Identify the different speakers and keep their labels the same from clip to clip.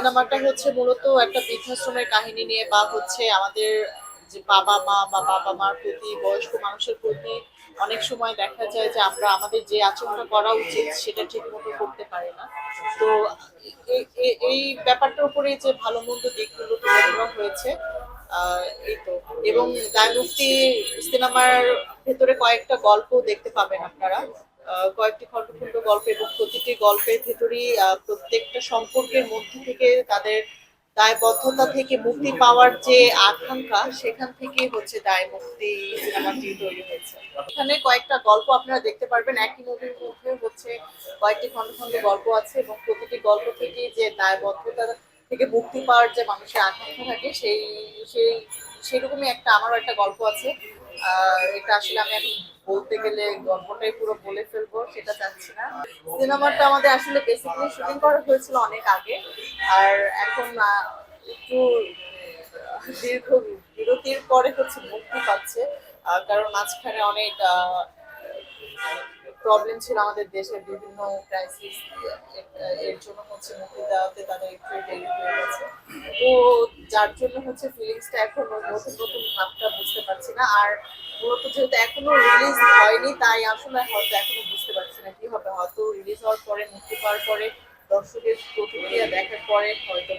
Speaker 1: সিনেমাটা হচ্ছে মূলত একটা বৃদ্ধাশ্রমের কাহিনী নিয়ে বা হচ্ছে আমাদের যে বাবা মা বা বাবা মার প্রতি, বয়স্ক মানুষের প্রতি অনেক সময় দেখা যায় যে আমরা আমাদের যে আচরণটা করা উচিত সেটা ঠিক মতো করতে পারি না। তো এই ব্যাপারটার উপরে যে ভালো মন্দ দিকগুলো হয়েছে এই তো। এবং দায়মুক্তি সিনেমার ভেতরে কয়েকটা গল্প দেখতে পাবেন আপনারা। কয়েকটি খণ্ডখণ্ড গল্প এবং প্রতিটি গল্পের ভেতরেই প্রত্যেকটা সম্পর্কের মধ্যে থেকে তাদের দায়বদ্ধতা থেকে মুক্তি পাওয়ার যে আকাঙ্ক্ষা, সেখান থেকে হচ্ছে দায় মুক্তি সিনেমাটি তৈরি হয়েছে। এখানে কয়েকটা গল্প আপনারা দেখতে পারবেন। একই মুভির মধ্যে হচ্ছে কয়েকটি খণ্ড খণ্ড গল্প আছে এবং প্রতিটি গল্প থেকে যে দায়বদ্ধতা থেকে মুক্তি পাওয়ার যে মানুষের আকাঙ্ক্ষা থাকে, সেই সেই, সেরকমই একটা, আমারও একটা গল্প আছে। এটা আসলে আমি এখন বলতে গেলে গল্পটাই পুরো বলে ফেলব সেটা চাচ্ছি না। সিনেমাটা আমাদের আসলে বেসিক্যালি শুটিং করা হয়েছিল অনেক আগে। আর এখন একটু দীর্ঘ বিরতির পরে হচ্ছে মুক্তি পাচ্ছে। আহ, কারণ মাঝখানে অনেক প্রবলেম ছিল আমাদের দেশের বিভিন্ন ক্রাইসিস এর জন্য হচ্ছে মুক্তি দেওয়াতে তাদের একটু দেরি হয়ে গেছে। তো যার জন্য হচ্ছে ফিলিংসটা এখনও নতুন নতুন ভাবটা বুঝতে পারছি না। আর মূলত যেহেতু এখনও রিলিজ হয়নি, তাই আসলে হয়তো এখনও বুঝতে পারছি না কি হবে। হয়তো রিলিজ হওয়ার পরে, মুক্তি পাওয়ার পরে দর্শকের হয়তো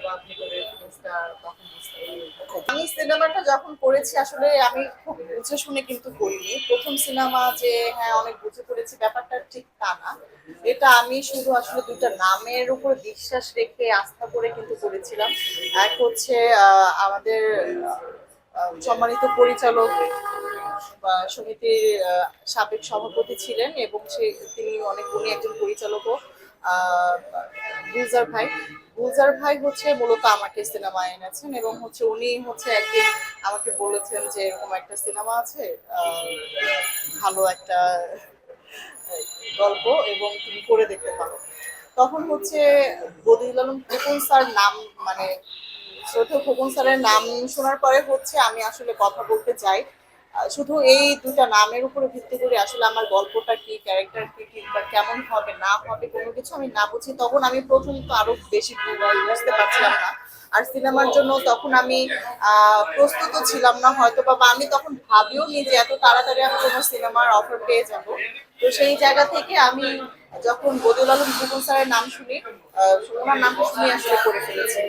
Speaker 1: আমি সিনেমাটা যখন করেছি, আসলে আমি খুব বুঝে শুনে কিন্তু করিনি। প্রথম সিনেমা যে হ্যাঁ অনেক বুঝে করেছি, ব্যাপারটা ঠিক তা না। এটা আমি শুধু আসলে দুইটা নামের উপর বিশ্বাস রেখে আস্থা করে কিন্তু করেছিলাম। এক হচ্ছে আমাদের সম্মানিত পরিচালক সমিতির সাবেক সভাপতি ছিলেন এবং সে, তিনি অনেক গুণী একজন পরিচালকও। গুলজার ভাই। গুলজার ভাই হচ্ছে মূলত আমাকে সিনেমায় এনেছেন এবং হচ্ছে উনি হচ্ছে একদিন আমাকে বলেছেন যে এরকম একটা সিনেমা আছে ভালো একটা গল্প এবং তুমি করে দেখতে পারো। তখন হচ্ছে বদিউল আলম খোকন স্যার নাম মানে শ্রদ্ধেয় খোকন স্যারের নাম শোনার পরে হচ্ছে আমি আসলে কথা বলতে চাই শুধু এই দুটা নামের উপরে ভিত্তি করে আসলে আমার গল্পটা কি ক্যারেক্টার কি কিংবা কেমন হবে, না হবে, কোনো কিছু আমি না বুঝি, তখন আমি প্রথম তো আরও বেশি বুঝতে পারছিলাম না। আর সিনেমার জন্য তখন আমি প্রস্তুত ছিলাম না হয়তো বা আমি তখন ভাবিও নি যে এত তাড়াতাড়ি আমি কোনো সিনেমার অফার পেয়ে যাব। তো সেই জায়গা থেকে আমি যখন বদুল আলম ভুবন স্যারের নাম শুনি ওনার নামটা শুনে আসলে করে ফেলেছি।